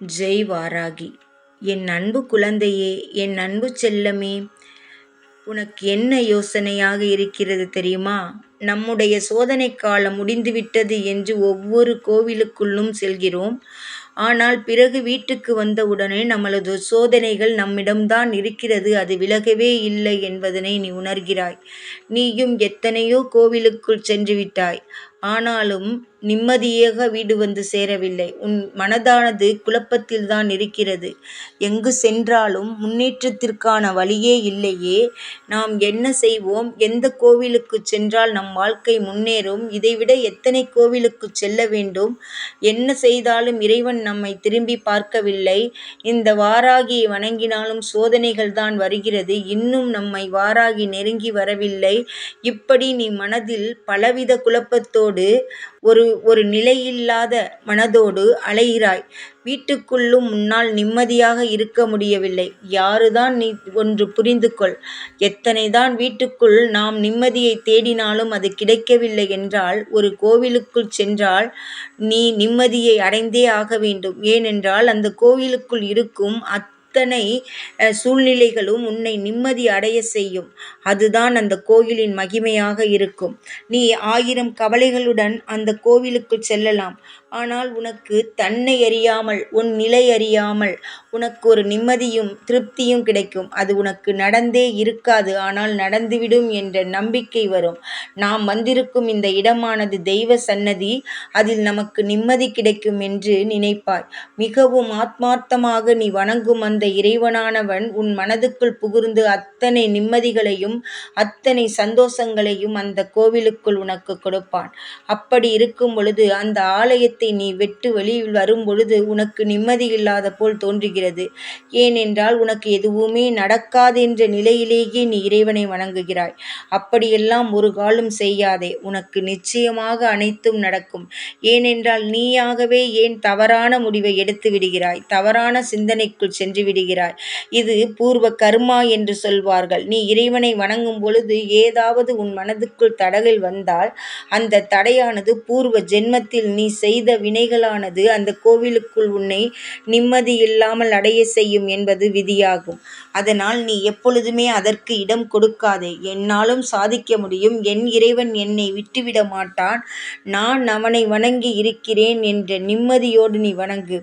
ஜெய் வாராகி என் அன்பு குழந்தையே என் அன்பு செல்லமே உனக்கு என்ன யோசனையாக இருக்கிறது தெரியுமா? நம்முடைய சோதனை காலம் முடிந்துவிட்டது என்று ஒவ்வொரு கோவிலுக்குள்ளும் செல்கிறோம். ஆனால் பிறகு வீட்டுக்கு வந்தவுடனே நம்மளது சோதனைகள் நம்மிடம்தான் இருக்கிறது அது விலகவே இல்லை என்பதனை நீ உணர்கிறாய். நீயும் எத்தனையோ கோவிலுக்குள் சென்று விட்டாய். ஆனாலும் நிம்மதியாக வீடு வந்து சேரவில்லை. உன் மனதானது குழப்பத்தில் தான் இருக்கிறது. எங்கு சென்றாலும் முன்னேற்றத்திற்கான வழியே இல்லையே. நாம் என்ன செய்வோம்? எந்த கோவிலுக்கு சென்றால் நம் வாழ்க்கை முன்னேறும்? இதைவிட எத்தனை கோவிலுக்கு செல்ல வேண்டும்? என்ன செய்தாலும் இறைவன் நம்மை திரும்பி பார்க்கவில்லை. இந்த வாராகியை வணங்கினாலும் சோதனைகள் தான் வருகிறது. இன்னும் நம்மை வாராகி நெருங்கி வரவில்லை. இப்படி நீ மனதில் பலவித குழப்பத்தோடு ஒரு ஒரு நிலையில்லாத மனதோடு அலைகிறாய். வீட்டுக்குள்ளும் உன்னால் நிம்மதியாக இருக்க முடியவில்லை. யாருதான் நீ ஒன்று புரிந்து கொள் எத்தனைதான் வீட்டுக்குள் நாம் நிம்மதியை தேடினாலும் அது கிடைக்கவில்லை என்றால் ஒரு கோவிலுக்குள் சென்றால் நீ நிம்மதியை அடைந்தே ஆக வேண்டும். ஏனென்றால் அந்த கோவிலுக்குள் இருக்கும் அத் அத்தனை சூழ்நிலைகளும் உன்னை நிம்மதி அடைய செய்யும். அதுதான் அந்த கோயிலின் மகிமையாக இருக்கும். நீ ஆயிரம் கவலைகளுடன் அந்த கோவிலுக்குள் செல்லலாம். ஆனால் உனக்கு தன்னை அறியாமல் உன் நிலை அறியாமல் உனக்கு ஒரு நிம்மதியும் திருப்தியும் கிடைக்கும். அது உனக்கு நடந்தே இருக்காது. ஆனால் நடந்துவிடும் என்ற நம்பிக்கை வரும். நாம் வந்திருக்கும் இந்த இடமானது தெய்வ சன்னதி. அதில் நமக்கு நிம்மதி கிடைக்கும் என்று நினைப்பாய். மிகவும் ஆத்மார்த்தமாக நீ வணங்கும் அந்த இறைவனானவன் உன் மனதுக்குள் புகுந்து அத்தனை நிம்மதிகளையும் அத்தனை சந்தோஷங்களையும் அந்த கோவிலுக்குள் உனக்கு கொடுப்பான். அப்படி இருக்கும் பொழுது அந்த ஆலயத்தை இதயத்தை நீ வெட்டு வெளியில் வரும்பொழுது உனக்கு நிம்மதியில்லாத போல் தோன்றுகிறது. ஏனென்றால் உனக்கு எதுவுமே நடக்காதென்ற நிலையிலேயே நீ இறைவனை வணங்குகிறாய். அப்படியெல்லாம் ஒரு காலம் செய்யாதே. உனக்கு நிச்சயமாக அனைத்தும் நடக்கும். ஏனென்றால் நீயாகவே ஏன் தவறான முடிவை எடுத்து விடுகிறாய்? தவறான சிந்தனைக்குள் சென்று விடுகிறாய். இது பூர்வ கர்மா என்று சொல்வார்கள். நீ இறைவனை வணங்கும் பொழுது ஏதாவது உன் மனதுக்குள் தடகில் வந்தால் அந்த தடையானது பூர்வ ஜென்மத்தில் நீ செய்த வினைகளானது அந்த கோவிலுக்குள் உன்னை நிம்மதி இல்லாமல் அடைய செய்யும் என்பது விதியாகும். அதனால் நீ எப்பொழுதுமே அதற்கு இடம் கொடுக்காதே. என்னாலும் சாதிக்க முடியும். என் இறைவன் என்னை விட்டுவிட மாட்டான். நான் அவனை வணங்கி இருக்கிறேன் என்ற நிம்மதியோடு நீ வணங்கு.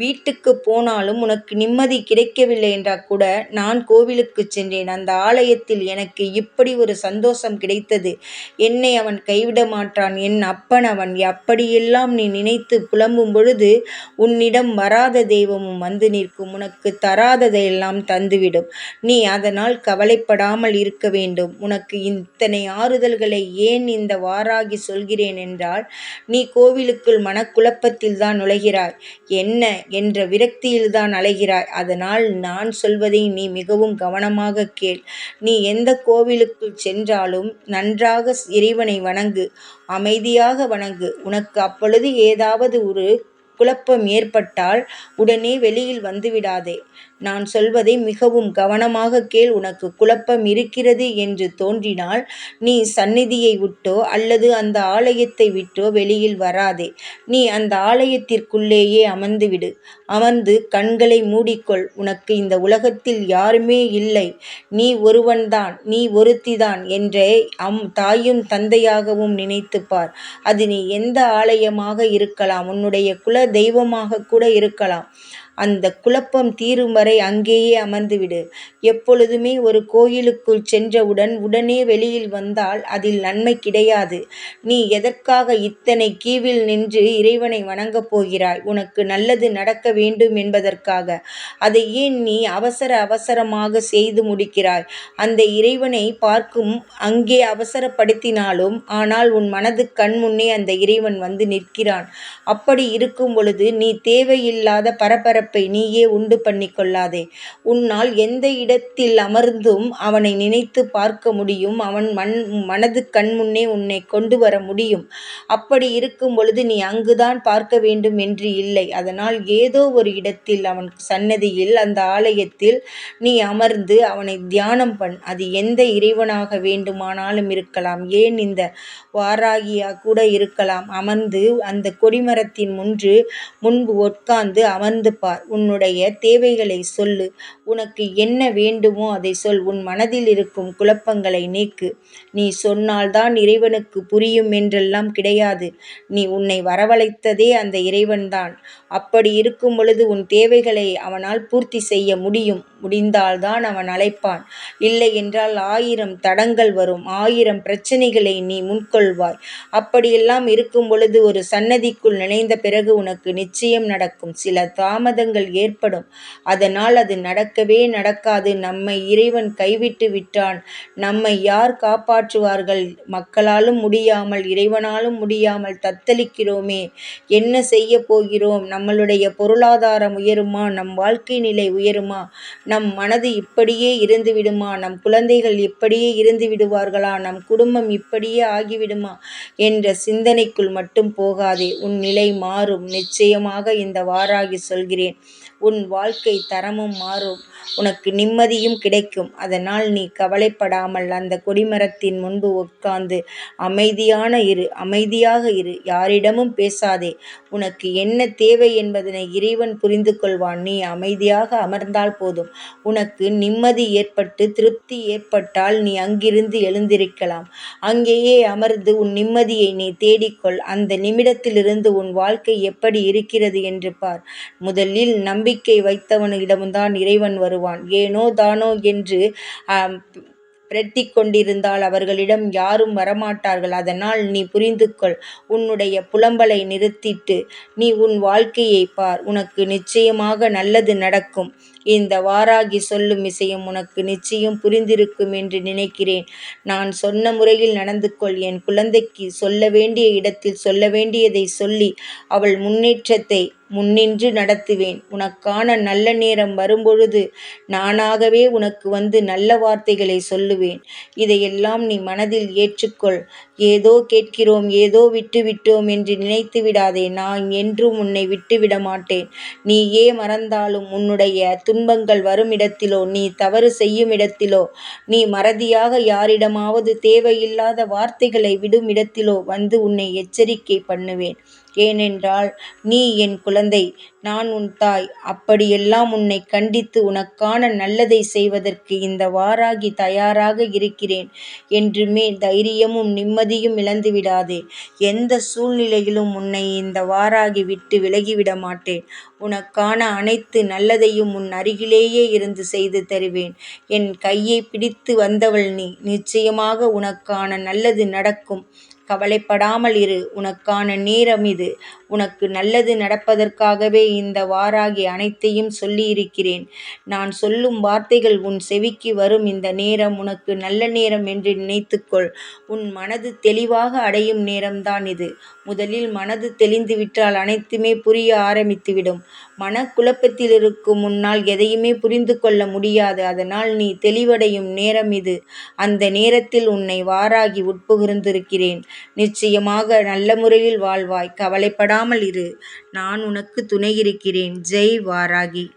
வீட்டுக்கு போனாலும் உனக்கு நிம்மதி கிடைக்கவில்லை என்றால் கூட நான் கோவிலுக்கு சென்றேன். அந்த ஆலயத்தில் எனக்கு இப்படி ஒரு சந்தோஷம் கிடைத்தது. என்னை அவன் கைவிட மாட்டான். என் அப்பன் அவன். அப்படியெல்லாம் நீ நினைத்து புலம்பும் பொழுது உன்னிடம் வராத தெய்வமும் வந்து நிற்கும். உனக்கு தராததையெல்லாம் தந்துவிடும். நீ அதனால் கவலைப்படாமல் இருக்க வேண்டும். உனக்கு இத்தனை ஆறுதல்களை ஏன் இந்த வாராகி சொல்கிறேன் என்றால் நீ கோவிலுக்குள் மனக்குழப்பத்தில் தான் நுழைகிறாய். என்ன என்ற விரக்தியில்தான் அலைகிறாய். அதனால் நான் சொல்வதை நீ மிகவும் கவனமாக கேள். நீ எந்த கோவிலுக்குள் சென்றாலும் நன்றாக இறைவனை வணங்கு அமைதியாக வணங்கு. உனக்கு அப்பொழுது ஏதாவது ஒரு குழப்பம் ஏற்பட்டால் உடனே வெளியில் வந்துவிடாதே. நான் சொல்வதை மிகவும் கவனமாக கேள். உனக்கு குழப்பம் இருக்கிறது என்று தோன்றினால் நீ சந்நிதியை விட்டோ அல்லது அந்த ஆலயத்தை விட்டோ வெளியில் வராதே. நீ அந்த ஆலயத்திற்குள்ளேயே அமர்ந்துவிடு. அமர்ந்து கண்களை மூடிக்கொள். உனக்கு இந்த உலகத்தில் யாருமே இல்லை. நீ ஒருவன்தான். நீ ஒருத்திதான் என்றே அம் தாயும் தந்தையாகவும் நினைத்துப்பார் அது நீ எந்த ஆலயமாக இருக்கலாம். உன்னுடைய குல தெய்வமாக கூட இருக்கலாம். அந்த குழப்பம் தீரும் வரை அங்கேயே அமர்ந்துவிடு. எப்பொழுதுமே ஒரு கோயிலுக்குள் சென்றவுடன் உடனே வெளியில் வந்தால் அதில் நன்மை கிடையாது. நீ எதற்காக இத்தனை கீவில் நின்று இறைவனை வணங்கப் போகிறாய்? உனக்கு நல்லது நடக்க வேண்டும் என்பதற்காக. அதை ஏன் நீ அவசர அவசரமாக செய்து முடிக்கிறாய்? அந்த இறைவனை பார்க்கும் அங்கே அவசரப்படுத்தினாலும் ஆனால் உன் மனது கண் முன்னே அந்த இறைவன் வந்து நிற்கிறான். அப்படி இருக்கும் பொழுது நீ தேவையில்லாத பரபர பரபரப்பை நீயே உண்டு பண்ணி கொள்ளாதே. உன்னால் எந்த இடத்தில் அமர்ந்தும் அவனை நினைத்து பார்க்க முடியும். அவன் மண் மனது கண்முன்னே உன்னை கொண்டு வர முடியும். அப்படி இருக்கும் பொழுது நீ அங்குதான் பார்க்க வேண்டும் என்று இல்லை. அதனால் ஏதோ ஒரு இடத்தில் அவன் சன்னதியில் அந்த ஆலயத்தில் நீ அமர்ந்து அவனை தியானம் பண். அது எந்த இறைவனாக வேண்டுமானாலும் இருக்கலாம். ஏன் இந்த வாராகியா கூட இருக்கலாம். அமர்ந்து அந்த கொடிமரத்தின் முன்று முன்பு உட்கார்ந்து அமர்ந்து பார். உன்னுடைய தேவைகளை சொல்லு. உனக்கு என்ன வேண்டுமோ அதை சொல். உன் மனதில் இருக்கும் குழப்பங்களை நீக்கு. நீ சொன்னால்தான் இறைவனுக்கு புரியும் என்றெல்லாம் கிடையாது. நீ உன்னை வரவழைத்ததே அந்த இறைவன்தான். அப்படி இருக்கும் பொழுது உன் தேவைகளை அவனால் பூர்த்தி செய்ய முடியும். முடிந்தால்தான் அவன் அழைப்பான். இல்லை என்றால் ஆயிரம் தடங்கல் வரும். ஆயிரம் பிரச்சனைகளை நீ முன்கொள்வாய். அப்படியெல்லாம் இருக்கும் பொழுது ஒரு சன்னதிக்குள் நினைந்த பிறகு உனக்கு நிச்சயம் நடக்கும். சில தாமத தாமதங்கள் ஏற்படும். அதனால் அது நடக்கவே நடக்காது. நம்மை இறைவன் கைவிட்டு விட்டான். நம்மை யார் காப்பாற்றுவார்கள்? மக்களாலும் முடியாமல் இறைவனாலும் முடியாமல் தத்தளிக்கிறோமே. என்ன செய்யப் போகிறோம்? நம்மளுடைய பொருளாதாரம் உயருமா? நம் வாழ்க்கை நிலை உயருமா? நம் மனது இப்படியே இருந்துவிடுமா? நம் குழந்தைகள் இப்படியே இருந்து விடுவார்களா? நம் குடும்பம் இப்படியே ஆகிவிடுமா? என்ற சிந்தனைக்குள் மட்டும் போகாதே. உன் நிலை மாறும். நிச்சயமாக இந்த வாராகி சொல்கிறேன். உன் வாழ்க்கைத் தரமும் மாறும். உனக்கு நிம்மதியும் கிடைக்கும். அதனால் நீ கவலைப்படாமல் அந்த கொடிமரத்தின் முன்பு உட்கார்ந்து அமைதியான இரு. அமைதியாக இரு. யாரிடமும் பேசாதே. உனக்கு என்ன தேவை என்பதனை இறைவன் புரிந்து கொள்வான். நீ அமைதியாக அமர்ந்தால் போதும். உனக்கு நிம்மதி ஏற்பட்டு திருப்தி ஏற்பட்டால் நீ அங்கிருந்து எழுந்திருக்கலாம். அங்கேயே அமர்ந்து உன் நிம்மதியை நீ தேடிக்கொள். அந்த நிமிடத்திலிருந்து உன் வாழ்க்கை எப்படி இருக்கிறது என்று பார். முதலில் நம்பிக்கை வைத்தவனிடம்தான் இறைவன் வருவான். ஏனோ தானோ என்று பிரட்டிக் கொண்டிருந்தால் அவர்களிடம் யாரும் வரமாட்டார்கள். அதனால் நீ புரிந்து கொள். உன்னுடைய புலம்பலை நிறுத்திட்டு நீ உன் வாழ்க்கையை பார். உனக்கு நிச்சயமாக நல்லது நடக்கும். இந்த வாராகி சொல்லும் விஷயம் உனக்கு நிச்சயம் புரிந்திருக்கும் என்று நினைக்கிறேன். நான் சொன்ன முறையில் நடந்து கொள். என் குழந்தைக்கு சொல்ல வேண்டிய இடத்தில் சொல்ல வேண்டியதை சொல்லி அவள் முன்னேற்றத்தை முன்னின்று நடத்துவேன். உனக்கான நல்ல நேரம் வரும்பொழுது நானாகவே உனக்கு வந்து நல்ல வார்த்தைகளை சொல்லுவேன். இதையெல்லாம் நீ மனதில் ஏற்றுக்கொள். ஏதோ கேட்கிறோம் ஏதோ விட்டுவிட்டோம் என்று நினைத்து விடாதே. நான் என்றும் உன்னை விட்டுவிட மாட்டேன். நீயே மறந்தாலும் உன்னுடைய துன்பங்கள் வரும் இடத்திலோ நீ தவறு செய்யுமிடத்திலோ நீ மறதியாக யாரிடமாவது தேவையில்லாத வார்த்தைகளை விடும் இடத்திலோ வந்து உன்னை எச்சரிக்கை பண்ணுவேன். ஏனென்றால் நீ என் குழந்தை. நான் உன் தாய். அப்படியெல்லாம் உன்னை கண்டித்து உனக்கான நல்லதை செய்வதற்கு இந்த வாராகி தயாராக இருக்கிறேன். என்றுமே தைரியமும் நிம்மதியும் இழந்துவிடாதே. எந்த சூழ்நிலையிலும் உன்னை இந்த வாராகி விட்டு விலகிவிட மாட்டேன். உனக்கான அனைத்து நல்லதையும் உன் அருகிலேயே இருந்து செய்து தருவேன். என் கையை பிடித்து வந்தவள் நீ. நிச்சயமாக உனக்கான நல்லது நடக்கும். கவலைப்படாமல் இரு. உனக்கான நேரம் இது. உனக்கு நல்லது நடப்பதற்காகவே இந்த வாராகி அனைத்தையும் சொல்லியிருக்கிறேன். நான் சொல்லும் வார்த்தைகள் உன் செவிக்கு வரும் இந்த நேரம் உனக்கு நல்ல நேரம் என்று நினைத்துக்கொள். உன் மனது தெளிவாக அடையும் நேரம்தான் இது. முதலில் மனது தெளிந்துவிட்டால் அனைத்துமே புரிய ஆரம்பித்துவிடும். மனக்குழப்பத்திலிருக்கும் முன்னால் எதையுமே புரிந்து கொள்ள முடியாது. அதனால் நீ தெளிவடையும் நேரம் இது. அந்த நேரத்தில் உன்னை வாராகி உட்புகுந்திருக்கிறேன். நிச்சயமாக நல்ல முறையில் வாழ்வாய். கவலைப்படாமல் இரு. நான் உனக்கு துணை இருக்கிறேன். ஜெய் வாராகி.